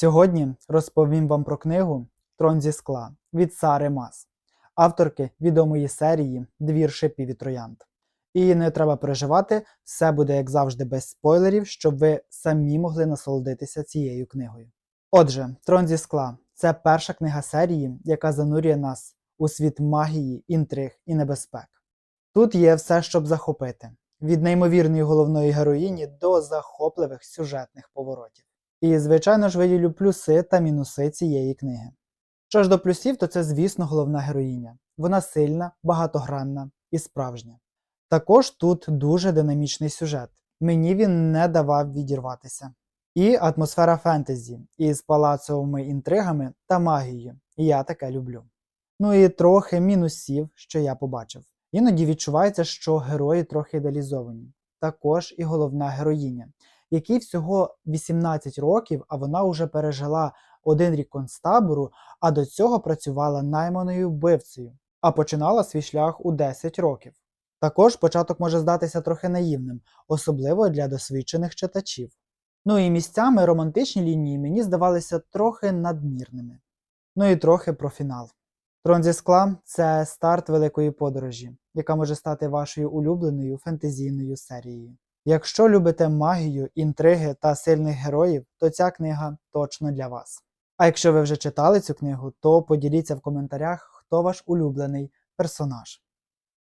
Сьогодні розповім вам про книгу Трон зі скла від Сари Мас, авторки відомої серії Двір шипів і троянд. І не треба переживати, все буде, як завжди, без спойлерів, щоб ви самі могли насолодитися цією книгою. Отже, Трон зі скла це перша книга серії, яка занурює нас у світ магії, інтриг і небезпек. Тут є все, щоб захопити: від неймовірної головної героїні до захопливих сюжетних поворотів. І, звичайно ж, виділю плюси та мінуси цієї книги. Що ж до плюсів, то це, звісно, головна героїня. Вона сильна, багатогранна і справжня. Також тут дуже динамічний сюжет. Мені він не давав відірватися. І атмосфера фентезі із палацовими інтригами та магією. І я таке люблю. Ну і трохи мінусів, що я побачив. Іноді відчувається, що герої трохи ідеалізовані. Також і головна героїня, якій всього 18 років, а вона вже пережила один рік концтабору, а до цього працювала найманою вбивцею, а починала свій шлях у 10 років. Також початок може здатися трохи наївним, особливо для досвідчених читачів. Ну і місцями романтичні лінії мені здавалися трохи надмірними. Ну і трохи про фінал. Трон зі скла це старт великої подорожі, яка може стати вашою улюбленою фентезійною серією. Якщо любите магію, інтриги та сильних героїв, то ця книга точно для вас. А якщо ви вже читали цю книгу, то поділіться в коментарях, хто ваш улюблений персонаж.